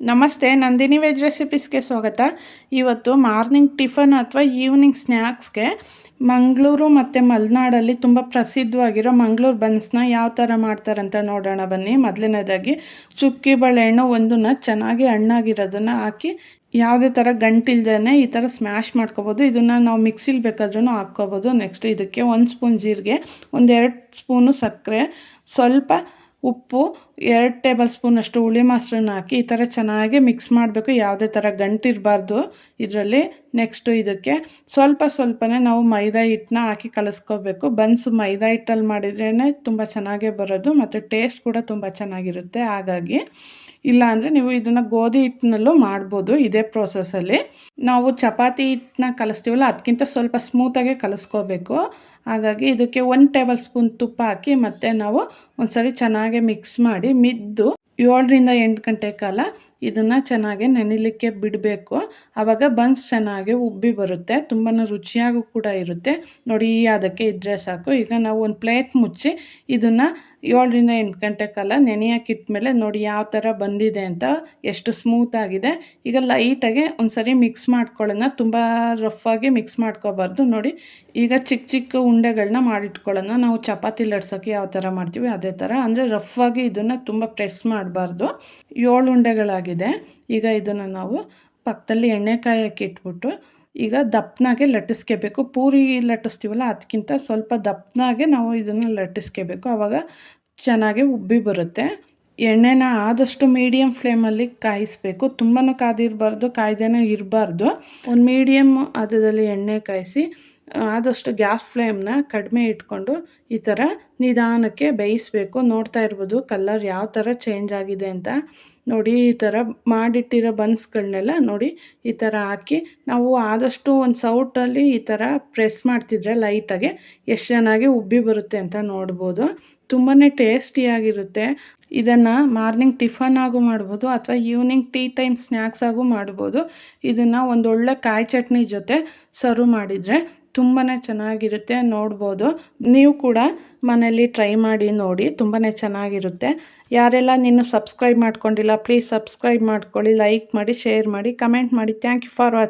ನಮಸ್ತೆ, ನಂದಿನಿ ವೆಜ್ ರೆಸಿಪೀಸ್ಗೆ ಸ್ವಾಗತ. ಇವತ್ತು ಮಾರ್ನಿಂಗ್ ಟಿಫನ್ ಅಥವಾ ಈವ್ನಿಂಗ್ ಸ್ನ್ಯಾಕ್ಸ್ಗೆ ಮಂಗಳೂರು ಮತ್ತು ಮಲೆನಾಡಲ್ಲಿ ತುಂಬ ಪ್ರಸಿದ್ಧವಾಗಿರೋ ಮಂಗಳೂರು ಬನ್ಸ್ನ ಯಾವ ಥರ ಮಾಡ್ತಾರಂತ ನೋಡೋಣ ಬನ್ನಿ. ಮೊದಲನೇದಾಗಿ ಚುಕ್ಕಿ ಬಾಳೆಹಣ್ಣು ಒಂದನ್ನ ಚೆನ್ನಾಗಿ ಹಣ್ಣಾಗಿರೋದನ್ನು ಹಾಕಿ ಯಾವುದೇ ಥರ ಗಂಟಿಲ್ದೇ ಈ ಥರ ಸ್ಮ್ಯಾಶ್ ಮಾಡ್ಕೋಬೋದು. ಇದನ್ನು ನಾವು ಮಿಕ್ಸಿಲಿ ಬೇಕಾದ್ರೂ ಹಾಕ್ಕೋಬೋದು. ನೆಕ್ಸ್ಟ್ ಇದಕ್ಕೆ ಒಂದು ಸ್ಪೂನ್ ಜೀರಿಗೆ, ಒಂದೆರಡು ಸ್ಪೂನು ಸಕ್ಕರೆ, ಸ್ವಲ್ಪ ಉಪ್ಪು, ಎರಡು ಟೇಬಲ್ ಸ್ಪೂನಷ್ಟು ಹುಳಿ ಮೊಸರನ್ನ ಹಾಕಿ ಈ ಥರ ಚೆನ್ನಾಗಿ ಮಿಕ್ಸ್ ಮಾಡಬೇಕು. ಯಾವುದೇ ಥರ ಗಂಟಿರಬಾರ್ದು ಇದರಲ್ಲಿ. ನೆಕ್ಸ್ಟು ಇದಕ್ಕೆ ಸ್ವಲ್ಪ ಸ್ವಲ್ಪನೇ ನಾವು ಮೈದಾ ಹಿಟ್ಟನ್ನ ಹಾಕಿ ಕಲಿಸ್ಕೋಬೇಕು. ಬನ್ಸ್ ಮೈದಾ ಹಿಟ್ಟಲ್ಲಿ ಮಾಡಿದ್ರೇ ತುಂಬ ಚೆನ್ನಾಗೇ ಬರೋದು ಮತ್ತು ಟೇಸ್ಟ್ ಕೂಡ ತುಂಬ ಚೆನ್ನಾಗಿರುತ್ತೆ. ಹಾಗಾಗಿ ಇಲ್ಲ ಅಂದರೆ ನೀವು ಇದನ್ನು ಗೋಧಿ ಹಿಟ್ಟಿನಲ್ಲೂ ಮಾಡ್ಬೋದು ಇದೇ ಪ್ರೋಸೆಸ್ಸಲ್ಲಿ ನಾವು ಚಪಾತಿ ಹಿಟ್ಟನ್ನ ಕಲಿಸ್ತೀವಲ್ಲ ಅದಕ್ಕಿಂತ ಸ್ವಲ್ಪ ಸ್ಮೂತಾಗೆ ಕಲಿಸ್ಕೋಬೇಕು. ಹಾಗಾಗಿ ಇದಕ್ಕೆ ಒಂದು ಟೇಬಲ್ ಸ್ಪೂನ್ ತುಪ್ಪ ಹಾಕಿ ಮತ್ತು ನಾವು ಒಂದು ಸರಿ ಚೆನ್ನಾಗಿ ಮಿಕ್ಸ್ ಮಾಡಿ ಮಿದ್ದು ಏಳರಿಂದ ಎಂಟು ಗಂಟೆ ಕಾಲ ಇದನ್ನು ಚೆನ್ನಾಗಿ ನೆನಿಲಿಕ್ಕೆ ಬಿಡಬೇಕು. ಆವಾಗ ಬನ್ಸ್ ಚೆನ್ನಾಗಿ ಉಬ್ಬಿ ಬರುತ್ತೆ. ತುಂಬಾ ರುಚಿಯಾಗೂ ಕೂಡ ಇರುತ್ತೆ. ನೋಡಿ ಅದಕ್ಕೆ ಇದ್ದರೆ ಸಾಕು. ಈಗ ನಾವು ಒಂದು ಪ್ಲೇಟ್ ಮುಚ್ಚಿ ಇದನ್ನು ಏಳರಿಂದ ಎಂಟು ಗಂಟೆ ಕಾಲ ನೆನೆಯೋಕೆ ಮೇಲೆ ನೋಡಿ ಯಾವ ಥರ ಬಂದಿದೆ ಅಂತ ಎಷ್ಟು ಸ್ಮೂತ್ ಆಗಿದೆ. ಈಗ ಲೈಟಾಗಿ ಒಂದು ಸರಿ ಮಿಕ್ಸ್ ಮಾಡ್ಕೊಳ್ಳೋಣ. ತುಂಬ ರಫಾಗಿ ಮಿಕ್ಸ್ ಮಾಡ್ಕೋಬಾರ್ದು. ನೋಡಿ, ಈಗ ಚಿಕ್ಕ ಚಿಕ್ಕ ಉಂಡೆಗಳನ್ನ ಮಾಡಿಟ್ಕೊಳ್ಳೋಣ. ನಾವು ಚಪಾತಿ ಲಡ್ಸೋಕ್ಕೆ ಯಾವ ಥರ ಮಾಡ್ತೀವಿ ಅದೇ ಥರ ಅಂದರೆ ರಫಾಗಿ ಇದನ್ನು ತುಂಬ ಪ್ರೆಸ್ ಮಾಡಬಾರ್ದು. ಏಳು ಉಂಡೆಗಳಾಗಿದೆ. ಈಗ ಇದನ್ನು ನಾವು ಪಕ್ಕದಲ್ಲಿ ಎಣ್ಣೆ ಕಾಯಕ್ಕೆ ಇಟ್ಬಿಟ್ಟು ಈಗ ದಪ್ಪನಾಗೆ ಲಟ್ಟಿಸ್ಕೋಬೇಕು. ಪೂರಿ ಲಟ್ಟಿಸ್ತೀವಲ್ಲ ಅದಕ್ಕಿಂತ ಸ್ವಲ್ಪ ದಪ್ಪನಾಗೆ ನಾವು ಇದನ್ನು ಲಟ್ಟಿಸ್ಕೋಬೇಕು. ಆವಾಗ ಚೆನ್ನಾಗಿ ಉಬ್ಬಿ ಬರುತ್ತೆ. ಎಣ್ಣೆನ ಆದಷ್ಟು ಮೀಡಿಯಮ್ ಫ್ಲೇಮಲ್ಲಿ ಕಾಯಿಸಬೇಕು. ತುಂಬಾ ಕಾದಿರಬಾರ್ದು, ಕಾಯ್ದೇನೂ ಇರಬಾರ್ದು. ಒಂದು ಮೀಡಿಯಮ್ ಹದದಲ್ಲಿ ಎಣ್ಣೆ ಕಾಯಿಸಿ ಆದಷ್ಟು ಗ್ಯಾಸ್ ಫ್ಲೇಮ್ನ ಕಡಿಮೆ ಇಟ್ಕೊಂಡು ಈ ಥರ ನಿಧಾನಕ್ಕೆ ಬೇಯಿಸಬೇಕು. ನೋಡ್ತಾ ಇರ್ಬೋದು ಕಲರ್ ಯಾವ ಥರ ಚೇಂಜ್ ಆಗಿದೆ ಅಂತ. ನೋಡಿ ಈ ಥರ ಮಾಡಿಟ್ಟಿರೋ ಬನ್ಸ್ಗಳನ್ನೆಲ್ಲ ನೋಡಿ ಈ ಥರ ಹಾಕಿ ನಾವು ಆದಷ್ಟು ಒಂದು ಸೌಟಲ್ಲಿ ಈ ಥರ ಪ್ರೆಸ್ ಮಾಡ್ತಿದ್ರೆ ಲೈಟಾಗಿ ಎಷ್ಟು ಚೆನ್ನಾಗಿ ಉಬ್ಬಿ ಬರುತ್ತೆ ಅಂತ ನೋಡ್ಬೋದು. ತುಂಬಾ ಟೇಸ್ಟಿಯಾಗಿರುತ್ತೆ. ಇದನ್ನು ಮಾರ್ನಿಂಗ್ ಟಿಫನ್ ಆಗು ಮಾಡ್ಬೋದು ಅಥವಾ ಈವ್ನಿಂಗ್ ಟೀ ಟೈಮ್ ಸ್ನ್ಯಾಕ್ಸ್ ಆಗು ಮಾಡ್ಬೋದು. ಇದನ್ನು ಒಂದೊಳ್ಳೆ ಕಾಯಿ ಚಟ್ನಿ ಜೊತೆ ಸರ್ವ್ ಮಾಡಿದರೆ ತುಂಬಾ ಚೆನ್ನಾಗಿರುತ್ತೆ, ನೋಡ್ಬೋದು. ನೀವು ಕೂಡ ಮನೇಲಿ ಟ್ರೈ ಮಾಡಿ ನೋಡಿ ತುಂಬಾ ಚೆನ್ನಾಗಿರುತ್ತೆ. ಯಾರೆಲ್ಲ ನೀನು ಸಬ್ಸ್ಕ್ರೈಬ್ ಮಾಡ್ಕೊಂಡಿಲ್ಲ, ಪ್ಲೀಸ್ ಸಬ್ಸ್ಕ್ರೈಬ್ ಮಾಡ್ಕೊಳ್ಳಿ, ಲೈಕ್ ಮಾಡಿ, ಶೇರ್ ಮಾಡಿ, ಕಮೆಂಟ್ ಮಾಡಿ. Thank you for watch.